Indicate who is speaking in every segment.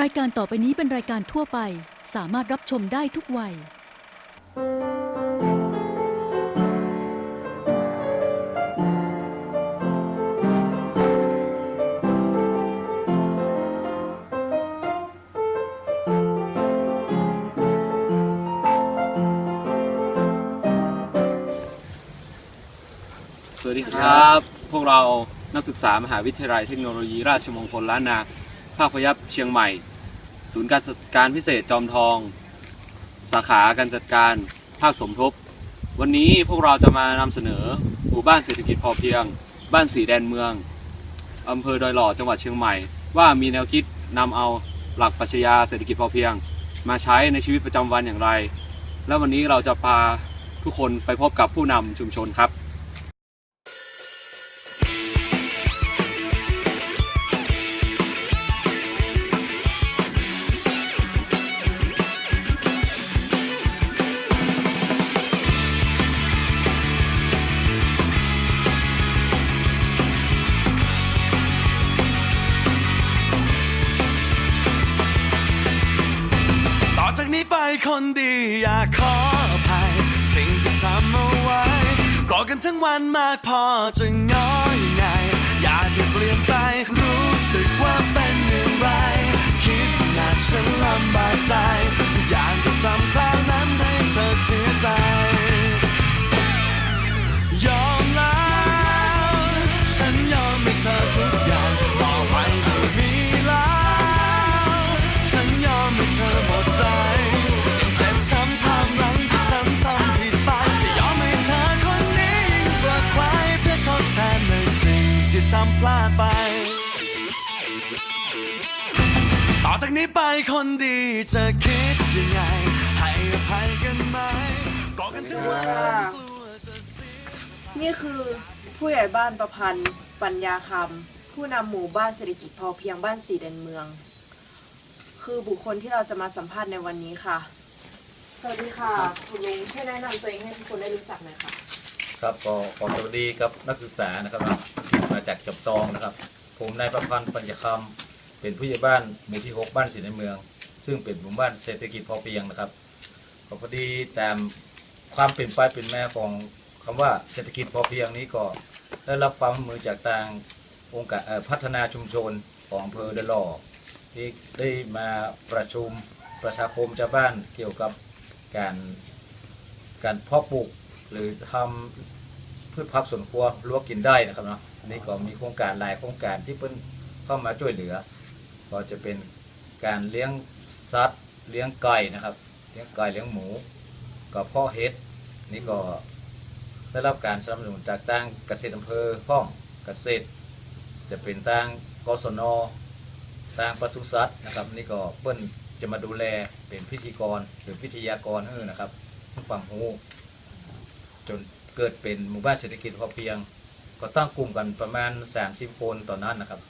Speaker 1: รายการต่อไปนี้เป็นรายการทั่วไป สามารถรับชมได้ทุกวัย
Speaker 2: สวัสดีครับ พวกเรานักศึกษามหาวิทยาลัยเทคโนโลยีราชมงคลล้านนาาคพยัพเชียงใหม่ ศูนย์การจัดการพิเศษจอมทอง สาขาการจัดการภาคสมทบ วันนี้พวกเราจะมานำเสนอหมู่บ้านเศรษฐกิจพอเพียง บ้านสีแดนเมืองอำเภอดอยหล่อจังหวัดเชียงใหม่ ว่ามีแนวคิดนำเอาหลักปรัชญาเศรษฐกิจพอเพียง มาใช้ในชีวิตประจำวันอย่างไร และวันนี้เราจะพาทุกคนไปพบกับผู้นำชุมชนครับ
Speaker 3: คนดีอยากขออภัย สิ่งที่ทำเอาไว้รธกันทั้งวันมากพอจะง้อยังไง อยากเปลี่ยนใจรู้สึกว่าเป็นอย่างไร คิดหนักฉันลำบากใจทุกอย่างที่ทำคราวนั้นให้เธอเสียใจ ยอมแล้ว ฉันยอมให้เธอทุกอย่าง นี้ไปคนดีจะคิดยังไง ให้อภัยกันไหมบอกกันถึงวันฉันกลัวจะเสีย
Speaker 4: นี่คือผู้ใหญ่บ้านประพันธ์ ปัญญาคำผู้นำหมู่บ้านเศรษฐกิจพอเพียงบ้านสีแดนเมือง คือบุคคลที่เราจะมาสัมภาษณ์ในวันนี้ค่ะ สวัสดีค่ะ คุณลุงช่วยแนะนำตัวเองให้ทุกคนได้รู้จักหน่อยค่ะ
Speaker 5: ครับก็ขอสวัสดีครับนักศึกษานะครับนะที่มาจากจับตองนะครับ ผมนายประพันธ์ปัญญาคำ เป็นผู้ใหญ่บ้านหมู่ที่ 6 บ้านศรีในเมือง ซึ่งเป็นหมู่บ้านเศรษฐกิจพอเพียงนะครับก็พอดีตามความเป็นไปเป็นแม่ของคำว่าเศรษฐกิจพอเพียงนี้ก็ได้รับความร่วมมือจากทางองค์การพัฒนาชุมชนของอำเภอเดลอที่ได้มาประชุมประชาคมชาวบ้านเกี่ยวกับการการเพาะปลูกหรือทำพืชผักสวนครัวลวกกินได้นะครับเนาะนนี้ก็มีโครงการหลายโครงการที่เพิ่นเข้ามาช่วยเหลือ ก็จะเป็นการเลี้ยงสัตว์เลี้ยงไก่นะครับ เลี้ยงไก่เลี้ยงหมูกับพ่อเฮ็ดนี่ก็ได้รับการสนับสนุนจากทางเกษตรอำเภอพ้องเกษตร จะเป็นทางกศนทางปศุสัตว์นะครับ นี่ก็เปิ้นจะมาดูแลเป็นพิธีกรหรือพิทยากรเออนะครับให้ความรู้จนเกิดเป็นหมู่บ้านเศรษฐกิจพอเพียง ก็ตั้งกลุ่มกันประมาณ 30 คนตอนนั้นนะครับ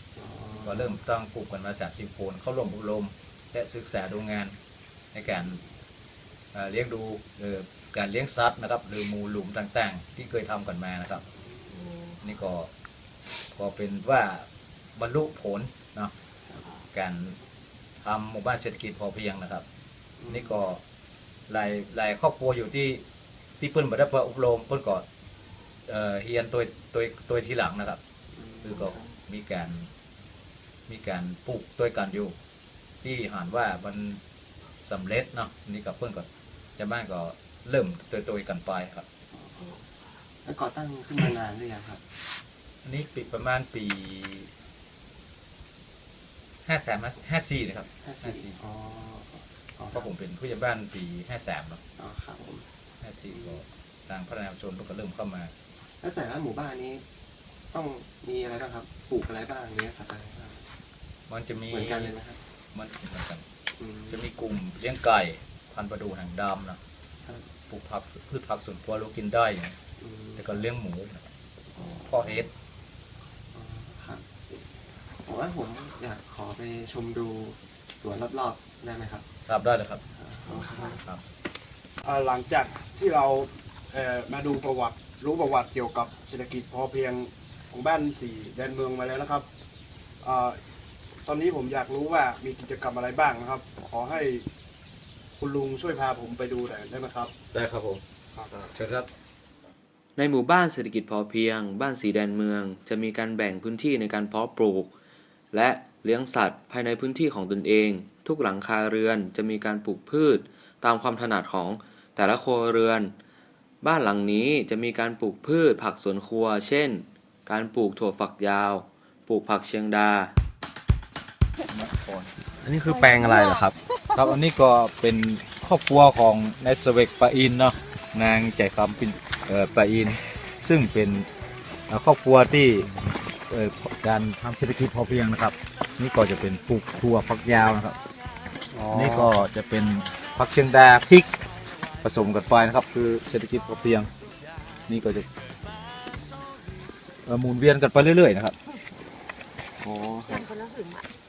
Speaker 5: ก็เริ่มตั้งกลุ่มกันมา 30 คนเข้าร่วมอบรม และศึกษาดูงานในการเอ่อเลี้ยงดูการเลี้ยงสัตว์นะครับ หรือมูหลุมต่างๆ ที่เคยทำกันมานะครับ นี่ก็ก็เป็นว่าบรรลุผลเนาะการทำหมู่บ้านเศรษฐกิจพอเพียงนะครับ นี่ก็หลายหลายครอบครัวอยู่ที่ที่เพิ่นบ่ได้ไปอบรมเพิ่นก็เอ่อเฮียนตัวตัวตัวทีหลังนะครับ คือก็มีการ มีการปลูกตัวกันอยู่ ที่หานว่ามันสำเร็จเนาะนี่กับเพิ่นก็จะบ้านก็เริ่มตัวตัวกันไปครับ
Speaker 6: แล้วก่อตั้งขึ้นมานานหรือยังครับ
Speaker 5: อันนี้ปีประมาณปีห้าสามห้าสี่นะครับ
Speaker 6: ห้าสี่อ๋ออ๋อ
Speaker 5: เพราะผมเป็นผู้ใหญ่บ้านปีห้าสามเนาะ
Speaker 6: อ๋อครับผม
Speaker 5: ห้าสี่ก็ทางพัฒนาชุมชนเพิ่นก็เริ่มเข้ามา
Speaker 6: แล้วแต่ละหมู่บ้านนี้ต้องมีอะไรบ้างครับ ปลูกอะไรบ้างเลี้ยงสัตว์อะไรบ้าง
Speaker 5: มันจะมี
Speaker 6: เหมือนกันเลยนะครับ
Speaker 5: มันเหมือนกัน
Speaker 6: อืม
Speaker 5: จะมีกลุ่มเลี้ยงไก่พันธุ์ประดูหางดำนะครับปลูกผักพืชผักสวนครัวเรากินได้อย่างนี้
Speaker 6: อืม
Speaker 5: แล้วก็เลี้ยงหมูนะครับ
Speaker 6: อ๋อ
Speaker 5: พ่อเฮ็ด
Speaker 6: อ๋อครับผมว่าผมอยากขอไปชมดูสวนรอบๆได้ไหมครับ
Speaker 5: ครับได้เลยครับ
Speaker 6: อ๋อครับ
Speaker 5: ครับ
Speaker 7: อ่าหลังจากที่เราเอ่อมาดูประวัติรู้ประวัติเกี่ยวกับเศรษฐกิจพอเพียงของบ้านสี่แดนเมืองมาแล้วนะครับอ่า ตอนนี้ผมอยากรู้ว่ามีกิจกรรมอะไรบ้างนะครับ ขอให้คุณลุงช่วยพาผมไปดูหน่อยได้ไหมครับ
Speaker 5: ได้ครับผม
Speaker 7: ครับ
Speaker 5: เชิญครับ
Speaker 8: ในหมู่บ้านเศรษฐกิจพอเพียง บ้านสีแดนเมือง จะมีการแบ่งพื้นที่ในการเพาะปลูก และเลี้ยงสัตว์ภายในพื้นที่ของตนเอง ทุกหลังคาเรือนจะมีการปลูกพืช ตามความถนัดของแต่ละครัวเรือน บ้านหลังนี้จะมีการปลูกพืชผักสวนครัว เช่น การปลูกถั่วฝักยาว ปลูกผักเชียงดา
Speaker 9: อันนี้คือแปลงอะไรเหรอครับ
Speaker 5: ครับอันนี้ก็เป็นครอบครัวของนายเสเวกปะอินเนาะนางใจคำปินเอ่อปะอิน ซึ่งเป็นเอ่อครอบครัวที่เอ่อการทำเศรษฐกิจพอเพียงนะครับ นี่ก็จะเป็นปลูกถั่วฝักยาวนะครับ นี่ก็จะเป็นผักเชียงดาพริกผสมกันไปนะครับ คือเศรษฐกิจพอเพียง นี่ก็จะเอ่อหมุนเวียนกันไปเรื่อยๆนะครับนี่อ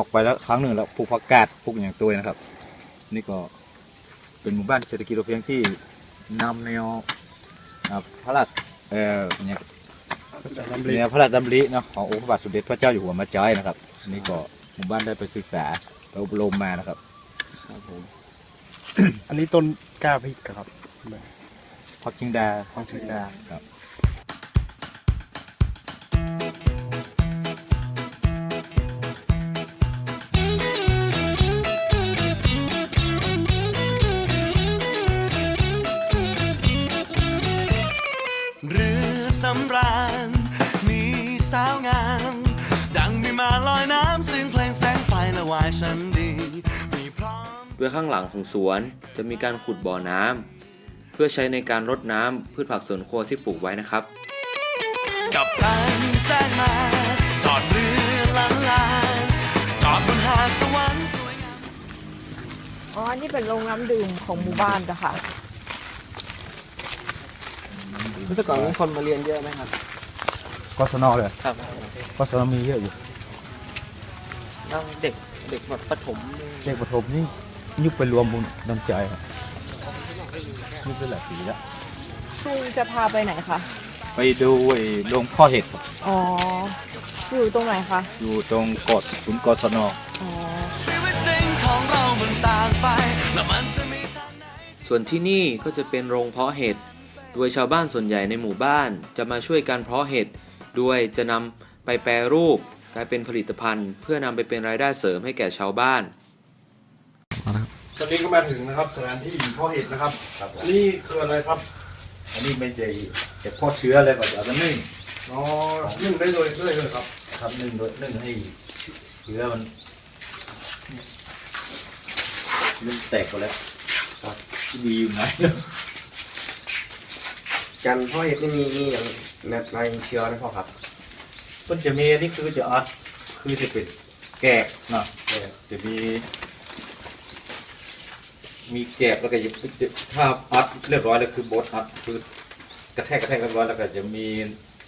Speaker 5: อกไปแล้วครั้งหนึ่งแล้วปลูกผักกาดปลูกอย่างตัวนะครับ นี่ก็เป็นหมู่บ้านเศรษฐกิจพอเพียงที่นำแนวอ่าพระราชเอ่อเนี่ยแนวพระราชดำริเนาะขององค์พระบาทสมเด็จพระเจ้าอยู่หัวมาจ้อยนะครับ นี่ก็หมู่บ้านได้ไปศึกษาไปอบรมมานะครับ
Speaker 7: อันนี้ต้นกล้าพริกครับ
Speaker 5: พักจิงดา
Speaker 7: พักจิงดา
Speaker 5: ครับ
Speaker 8: โดยข้างหลังของสวนจะมีการขุดบ่อน้ำเพื่อใช้ในการรดน้ำพืชผักสวนครัวที่ปลูกไว้นะครับ
Speaker 3: กับตันแจ้งมาจอดเรือลันลาจอดบนหาดสวรรค์สวยงาม
Speaker 10: อ๋อ นี่เป็นโรงน้ำดื่มของหมู่บ้านจ้ะค่ะ
Speaker 6: เมื่อก่อนมีคนมาเรียนเยอะไหมครับ
Speaker 5: กศนเลย
Speaker 6: ครับ
Speaker 5: กศนมีเยอะอยู่
Speaker 6: แล้วเด็กเด็กแบบประถม
Speaker 5: เด็กประถมนี่ ยุบไปรวมบุญน้ำใจครับยุบไปหลายปีแล้ว
Speaker 10: ลุงจะพาไปไหนคะ
Speaker 5: ไปดูไอ้โรงพ่อเห็ดครับ
Speaker 10: อ๋อ อยู่ตรงไหนคะ
Speaker 5: อยู่ตรงกศศูนย์กศน
Speaker 10: อ๋อ
Speaker 3: ชีวิตจริงของเรามันต่างไปแล้วมันจะมีทางไหน
Speaker 8: ส่วนที่นี่ก็จะเป็นโรงเพาะเห็ด โดยชาวบ้านส่วนใหญ่ในหมู่บ้านจะมาช่วยการเพาะเห็ด ด้วยจะนำไปแปรรูป กลายเป็นผลิตภัณฑ์ เพื่อนำไปเป็นรายได้เสริมให้แก่ชาวบ้าน
Speaker 7: ตอนนี้ก็มาถึงนะครับสถานที่เพาะเห็ดนะครับ
Speaker 5: ครับ
Speaker 7: อันนี่คืออะไรครับ
Speaker 5: อันนี้ไม่ใช่เห็ดเพาะเชื้อเลยก็จะเอาไปนึ่ง
Speaker 7: อ๋อนึ่งได้เลยเลยเลยครับ
Speaker 5: ครับนึ่งโดยนึ่งให้เชื้อมันนึ่งแตกไปแล้วครับดีอยู่ไหน
Speaker 6: การเพาะเห็ดนี่มีมีอย่างแบบไรเชื้อนะพ่อครับ
Speaker 5: มันจะมีอันนี่คือจะอัดคือจะเป็นแกบเนาะแกบจะมี มีแกบแล้วก็จะจะถ้าอัดเรียบร้อยแล้วคือบดอัดคือกระแทกกระแทกเรียบร้อยแล้วก็จะมี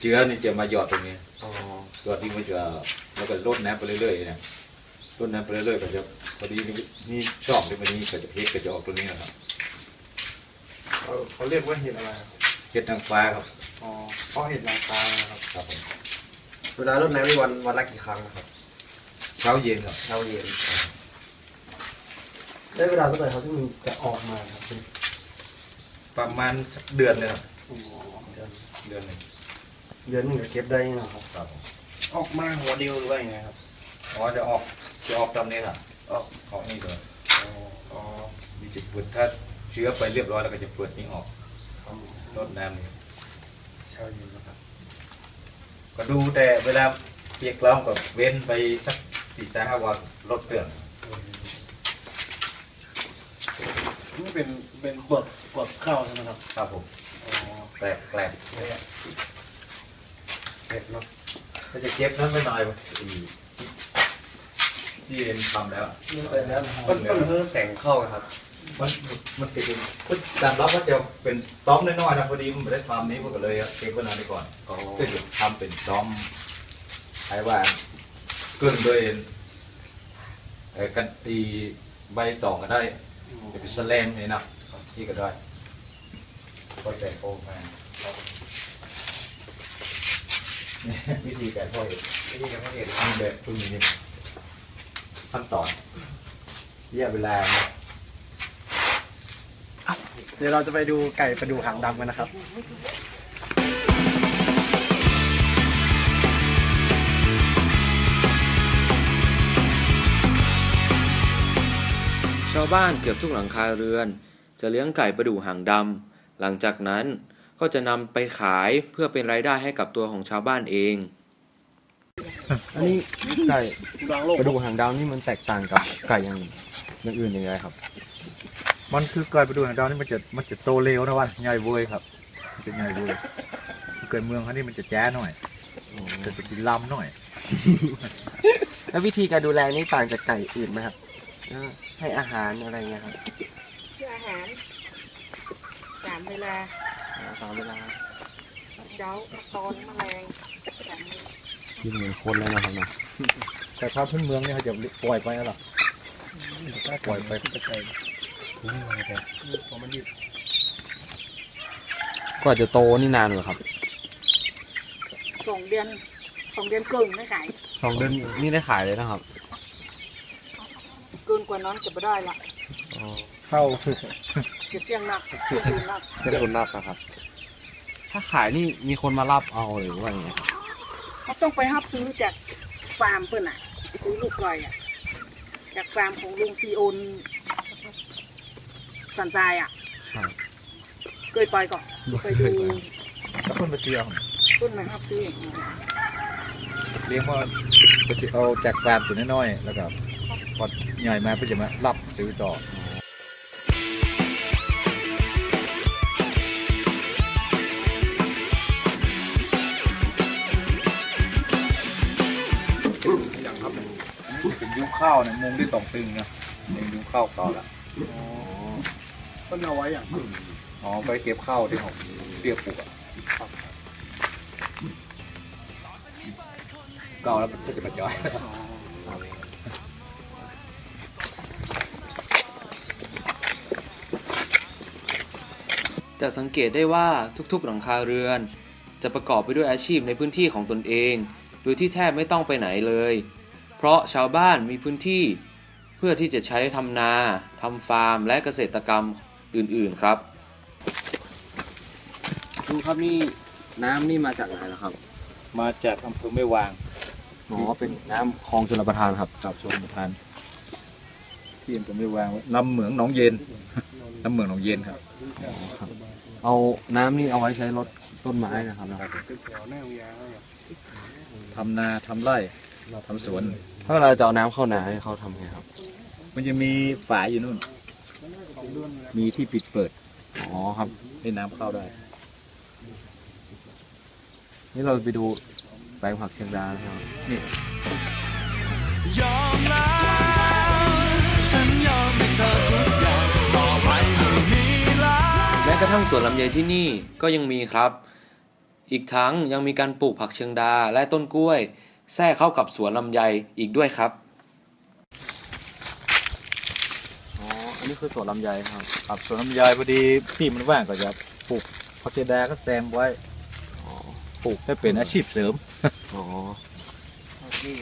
Speaker 5: เชื้อนี่จะมาหยอดตรงนี้
Speaker 6: อ๋อ
Speaker 5: หยอดที่มันจะแล้วก็ลดน้ำไปเรื่อยๆเนี่ยลดน้ำไปเรื่อยๆก็จะพอดีนี่นี่ชอบที่มันนี้ก็จะเพชรก็จะออกตรงนี้นะครับ
Speaker 7: เขาเขาเรียกว่าเห็ดอะไรครับ
Speaker 5: เห็ดนางฟ้าครับ
Speaker 7: อ๋อเพาะเห็ดนางฟ้านะครับ
Speaker 5: ครับผม
Speaker 6: เวลารดน้ำนี่วันวันละกี่ครั้งนะครับ
Speaker 5: เช้าเย็นครับ
Speaker 6: เช้าเย็น ได้เวลาเท่าไหร่ครับที่มันจะออกมาครับเป็น
Speaker 5: ประมาณสักเดือนเลยครับ
Speaker 7: อ๋อ
Speaker 5: เดือนหนึ่ง
Speaker 7: เดือนหนึงจะเก็บได้นะครับ
Speaker 5: ครับผม
Speaker 7: ออกมาหัวเดียวหรือว่ายังไงครับ
Speaker 5: อ๋อจะออกจะออกตามนี้ครับออกออกนี่เลย
Speaker 7: อ๋ออ๋อ
Speaker 5: มีจะเปิดถ้าเชื้อไปเรียบร้อยแล้วก็จะเปิดนี่ออก
Speaker 7: ครับ
Speaker 5: ลดน้ำนี่
Speaker 7: เช้าเย็นนะครับ
Speaker 5: ก็ดูแต่เวลาเปียกแล้วก็เว้นไปสักสี่สห้าวันลดเปลี่ยน
Speaker 7: นี่เป็นเป็นกวดกวดข้าวใช่ไหมครับ
Speaker 5: ครับผม
Speaker 7: อ๋อ
Speaker 5: แปลกแปลก
Speaker 7: เห็ดเนาะ
Speaker 5: ถ้าจะเก็บนั้นไม่หน่อยอีที่เรียนทำแล้ว
Speaker 6: นี่เป็นแล้วต้นต้นเพื่อแสงเข้าครับ
Speaker 5: มันมันจะเป็นตามรับว่าจะเป็นต้อมน้อยๆนะพอดีมันไม่ได้ทำนี้มันก็เลยเก็บไว้นานไปก่อน
Speaker 6: อ๋อ
Speaker 5: ก็จะทำเป็นต้อมไอ้ว่าเกินด้วยเอ่อกันตีใบตองก็ได้ จะเป็นแสลมนี่นะที่ก็ได้ก็แต่โค้งมาวิธีการพ่อเห็ด
Speaker 6: นี่ยังไม่เห็น
Speaker 5: มีแบบพึ่งนี้ขั้นตอนเยียเวลา
Speaker 7: เดี๋ยวเราจะไปดูไก่ประดูหางดำกันนะครับา
Speaker 8: วบ้านเกือบทุกหลังคาเรือน จะเลี้ยงไก่ประดู่หางดำ หลังจากนั้นก็จะนำไปขายเพื่อเป็นรายได้ให้กับตัวของชาวบ้านเอง
Speaker 6: อันนี้ไก่กระดูกหางดาวนี่มันแตกต่างกับไก่อย่างอย่างอื่นยังไงครับ
Speaker 5: มันคือไก่ประดูหางดาวนี่มันจะมันจะโตเร็วนะวันใหญ่เว้ยครับมันจะใหญ่เว้ยเกิดเมืองเขานี่มันจะแจ้หน่อยจะจะกินลำหน่อย
Speaker 11: แล้ววิธีการดูแลนี่ต่างจากไก่อื่นไหมครับ เออให้อาหารอะไรเงี้ยครับ
Speaker 12: คืออาหารสามเวลา
Speaker 11: อ๋อตามเวลา
Speaker 12: เจ้าตอนแมลงสามมื้อ
Speaker 6: กินเหมือนคนแล้วนะครับนะ
Speaker 5: แต่ถ้าพื้นเมืองเนี่ยเขาจะปล่อยไปแล้วหรอปล่อยไปก็ไกล
Speaker 6: กว่าจะโตนี่นานเหรอครับ
Speaker 12: สองเดือนสองเดือนเกินไม่ขาย
Speaker 6: สองเดือนนี่ได้ขายเลยนะครับ
Speaker 12: เกินกว่านั้นจะไม่ได้ละ
Speaker 5: เข้า
Speaker 12: จะเสี่ยงหนักเสี่ยงหนัก
Speaker 6: เป็นคนรับครับ ถ้าขายนี่มีคนมารับเอาหรือว่าอย่างไงครับ
Speaker 12: เขาต้องไปรับซื้อจากฟาร์มเพื่อนอะซื้อลูกไก่อะ จากฟาร์มของลุงซีโอนสันทรายอะ
Speaker 6: ครับ
Speaker 12: เคยไปก่อนไปดู
Speaker 5: แล้วคนไปเชียร์
Speaker 12: เพื่อนมารับซื้ออย่างนี้
Speaker 5: เลี้ยงว่าไปซื้อเอาจากฟาร์มตัวน้อยๆแล้วก็ พอใหญ่มาก็จะมารับซื้อต่ออย่างครับเป็นยุ้งข้าวเนี่ยมุงด้วยตองตึงนะเป็นยุ้งข้าวต่อละ
Speaker 7: ต้นเอาไว้อย่าง
Speaker 5: อ๋อไปเก็บข้าวที่ของเตี้ยปลูกอะเก่าแล้วก็จะมาจอย
Speaker 8: จะสังเกตได้ว่าทุกๆ หลังคาเรือน จะประกอบไปด้วยอาชีพในพื้นที่ของตนเอง โดยที่แทบไม่ต้องไปไหนเลย เพราะชาวบ้านมีพื้นที่ เพื่อที่จะใช้ทำนาทำฟาร์ม และเกษตรกรรมอื่นๆครับดูครับนี่น้ำนี่มาจากไหนล่ะครับ
Speaker 5: มาจากอำเภอไม่วาง
Speaker 6: อ๋อเป็นน้ำคลองชลประทานครับ
Speaker 5: กับชมประทานที่อำเภอไม่วางลำเหมืองหนองเย็นลำเหมืองหนองเย็นครับ
Speaker 6: เอาน้ำนี่เอาไว้ใช้รดต้นไม้นะครับนะ
Speaker 5: ทำนาทำไร่ทำสวน
Speaker 6: ถ้าเราจะเอาน้ำเข้านาให้เขาทำไงครับ
Speaker 5: มันจะมีฝาอยู่นู่น มีที่ปิดเปิด
Speaker 6: อ๋อครับ
Speaker 5: ให้น้ำเข้าได้
Speaker 6: นี่เราไปดูแปลงผักเชียงดานะครับ
Speaker 5: นี่
Speaker 3: ยอมแล้ว ก
Speaker 8: ระทั่งสวนลำไยที่นี่ก็ยังมีครับ อีกทั้งยังมีการปลูกผักเชียงดาและต้นกล้วย แทรกเข้ากับสวนลำไยอีกด้วยครับ
Speaker 6: อ๋อ อันนี้คือสวนลำไยครับ
Speaker 5: ครับสวนลำไยพอดีที่มันว่างก็จะปลูกพักเจดาก็แซมไว้
Speaker 6: อ๋อ
Speaker 5: ปลูกให้เป็นอาชีพเสริม
Speaker 6: อ๋อ
Speaker 5: อาชีพ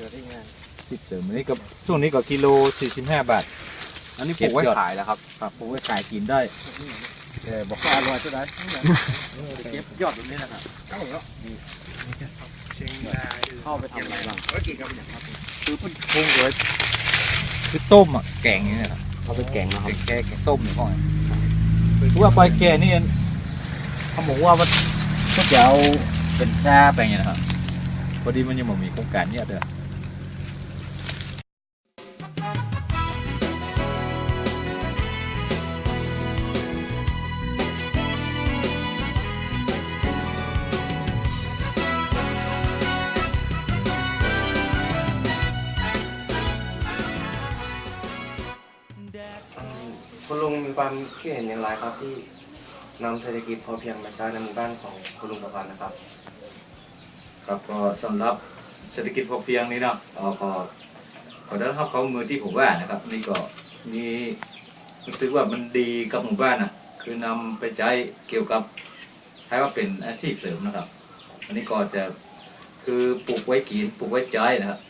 Speaker 5: เสริมอันนี้ก็ช่วงนี้ก็กิโล45บาท
Speaker 6: อันนี้ปลูกไว้ขายแล้วครับ
Speaker 5: ครับปลูกไว้ขายกินได้ แต่บอกว่าอร่อยเท่าไหร่เก็บยอดตรงนี้นะครับ
Speaker 6: เข้าไปทำอะไรบ้าง
Speaker 5: คือปรุงเลยคือต้มอะแกงอย่างนี้นะครับ
Speaker 6: เอาไปแกงนะครับ
Speaker 5: แกงแกงต้มอย่างนี้คือว่าปลอยแกนี่เขาบอกว่ามันก็จะเอาเป็นชาไปอย่างนี้นะครับพอดีมันยังไม่มีโครงการเนี่ยเด้อ
Speaker 11: คุณลุงมีความคิดเห็นอย่างไรครับที่นำเศรษฐกิจพอเพียงมาใช้ในหมู่บ้านของคุณลุงประพันธ์นะครับ
Speaker 5: ครับก็สำหรับเศรษฐกิจพอเพียงนี้เนาะก็ก็ก็ได้รับเขามือที่ผมว่านะครับ นี่ก็มีรู้สึกว่ามันดีกับหมู่บ้านนะคือนำไปใช้เกี่ยวกับให้ว่าเป็นอาชีพเสริมนะครับ อันนี้ก็จะคือปลูกไว้กินปลูกไว้ใช้นะครับ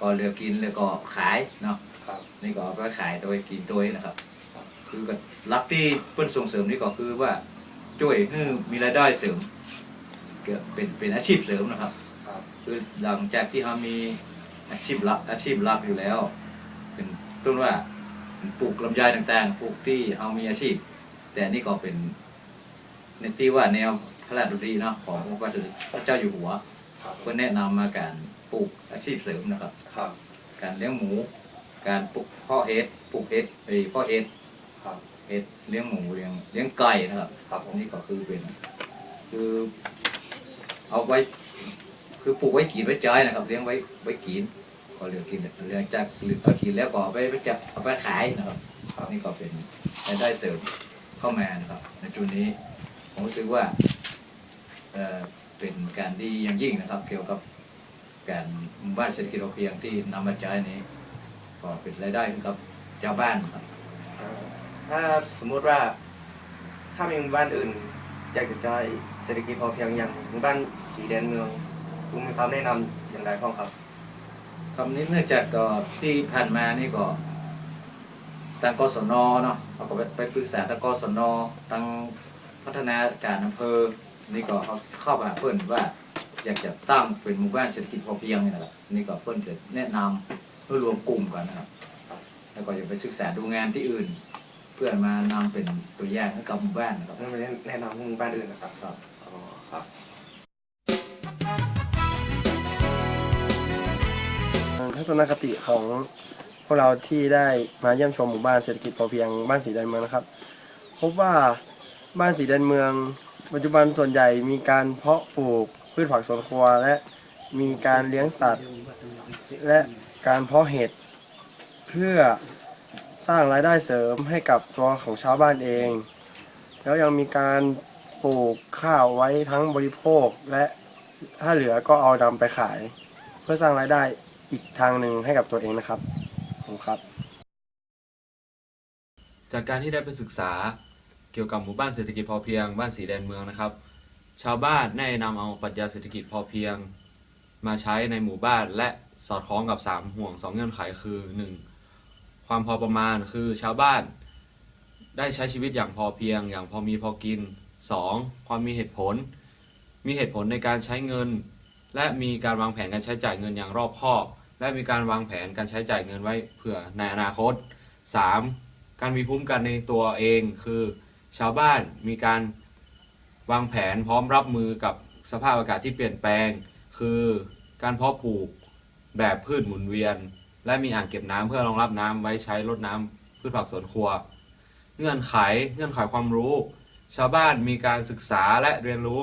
Speaker 5: ก็เหลือกินแล้วก็ขายเนาะ
Speaker 7: ครับ
Speaker 5: นี่ก็เอาไปขายโดยกินโดยนะครับ คือก็รักที่เพื่อนส่งเสริมนี่ก็คือว่าช่วยให้มีรายได้เสริมเกิดเป็นเป็นอาชีพเสริมนะครับ
Speaker 7: ครับ
Speaker 5: คือหลังจากที่เขามีอาชีพหลักอาชีพหลักอยู่แล้ว เป็นต้นว่าปลูกลำไยต่างๆปลูกที่เขามีอาชีพ แต่นี่ก็เป็นในที่ว่าแนวพระราชดำริเนาะของพระบาทสมเด็จพระเจ้าอยู่หัว
Speaker 7: ครับ
Speaker 5: ก็แนะนำมาการปลูกอาชีพเสริมนะครับ
Speaker 7: ครับ
Speaker 5: การเลี้ยงหมู การปลูกเพ่อเห็ดปลูกเห็ดไอ้ยเพ่อเห็ด
Speaker 7: ครับ
Speaker 5: เห็ดเลี้ยงหมูเลี้ยงเลี้ยงไก่นะครับ
Speaker 7: ครับผม
Speaker 5: นี่ก็คือเป็น คือ เอาไว้ คือปลูกไว้กินไว้ใช้นะครับ เลี้ยงไว้ไว้กินก็เหลือกินเหลือจากเหลือกินแล้วก็เอาไปไปจับเอาไปขายนะครับนี่ก็เป็นรายได้เสริมเข้ามานะครับ ในจุดนี้ผมรู้สึกว่าเอ่อเป็นการดีอย่างยิ่งนะครับ เกี่ยวกับการหมู่บ้านเศรษฐกิจพอเพียงที่นำมาใช้นี้ ก็เป็นรายได้ให้กับชาวบ้านครับ
Speaker 6: ถ้าสมมุติว่า ถ้ามีหมู่บ้านอื่น อยากจะจเศรษฐกิจพอเพียงอย่างหมู่บ้านสีแดนเมืองคุณมีคำแนะนำอย่างไรบ้างครับ
Speaker 5: คำนี้เนื่องจากก็ที่ผ่านมานี่ก็ทางกศนเนาะเขาก็ไปไปปรึกษาทางกศนทางพัฒนาการอำเภอ นี่ก็เขาเข้ามาเพื่อนว่า อยากจะตั้งเป็นหมู่บ้านเศรษฐกิจพอเพียงนี่นะครับนี่ก็เพื่อนจะแนะนำเพื่อรวมกลุ่มกันนะครับ แล้วก็อย่าไปศึกษาดูงานที่อื่น เพื่อมานำเป็นตัวอย่างให้กับหมู่บ้านนะครับ
Speaker 6: นั่นไม่ได้แนะนำให้หมู่บ้านอื่นนะครับ
Speaker 5: ครับ
Speaker 6: อ๋อครับทัศนคติของพวกเราที่ได้มาเยี่ยมชมหมู่บ้านเศรษฐกิจพอเพียงบ้านสีแดนเมืองนะครับ พบว่าบ้านสีแดนเมือง ปัจจุบันส่วนใหญ่มีการเพาะปลูกพืชผักสวนครัวและมีการเลี้ยงสัตว์ และการเพาะเห็ดเพื่อ สร้างรายได้เสริมให้กับตัวของชาวบ้านเอง แล้วยังมีการปลูกข้าวไว้ทั้งบริโภคและถ้าเหลือก็เอานำไปขาย เพื่อสร้างรายได้อีกทางหนึ่งให้กับตัวเองนะครับผมครับ
Speaker 2: จากการที่ได้ไปศึกษาเกี่ยวกับหมู่บ้านเศรษฐกิจพอเพียง บ้านสีแดนเมืองนะครับ ชาวบ้านได้นำเอาปรัชญาเศรษฐกิจพอเพียง มาใช้ในหมู่บ้านและสอดคล้องกับ 3 ห่วง 2 เงื่อนไขคือ 1. ความพอประมาณคือชาวบ้าน ได้ใช้ชีวิตอย่างพอเพียง อย่างพอมีพอกิน 2. ความมีเหตุผล มีเหตุผลในการใช้เงิน และมีการวางแผนการใช้จ่ายเงินอย่างรอบคอบ และมีการวางแผนการใช้จ่ายเงินไว้เผื่อในอนาคต 3. การมีภูมิกันในตัวเองคือ ชาวบ้านมีการวางแผนพร้อมรับมือกับสภาพอากาศที่เปลี่ยนแปลง คือการเพาะปลูกแบบพืชหมุนเวียน และมีอ่างเก็บน้ำเพื่อรองรับน้ำไว้ใช้รดน้ำพืชผักสวนครัว เงื่อนไขเงื่อนไขความรู้ ชาวบ้านมีการศึกษาและเรียนรู้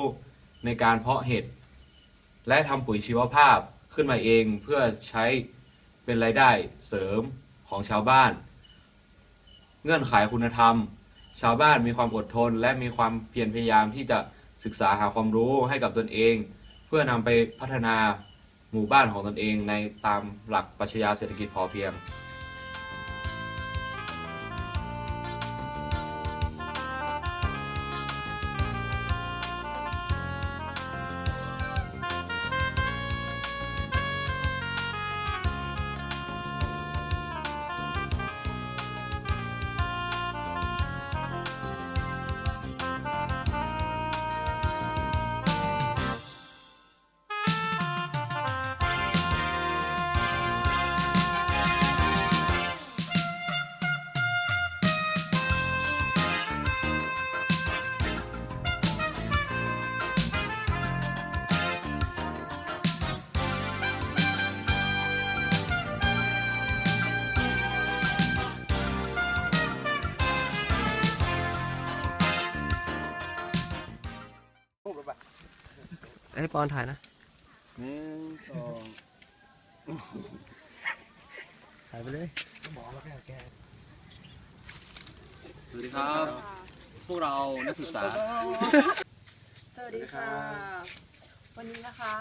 Speaker 2: ในการเพาะเห็ดและทำปุ๋ยชีวภาพขึ้นมาเองเพื่อใช้เป็นรายได้เสริมของชาวบ้าน เงื่อนไขคุณธรรม ชาวบ้านมีความอดทน และมีความเพียรพยายามที่จะศึกษาหาความรู้ให้กับตนเอง เพื่อนำไปพัฒนา หมู่บ้านของตนเองในตามหลักปรัชญาเศรษฐกิจพอเพียง
Speaker 6: ไอ้ปอนถ่ายนะถ่ายไปเลย
Speaker 2: สวัสดีครับ พวกเรานักศึกษา
Speaker 4: สวัสดีค่ะ วันนี้นะคะ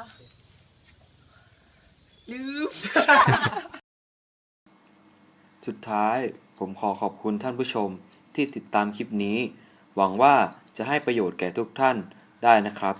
Speaker 4: ลืม
Speaker 2: สุดท้ายผมขอขอบคุณท่านผู้ชมที่ติดตามคลิปนี้ หวังว่าจะให้ประโยชน์แก่ทุกท่านได้นะครับ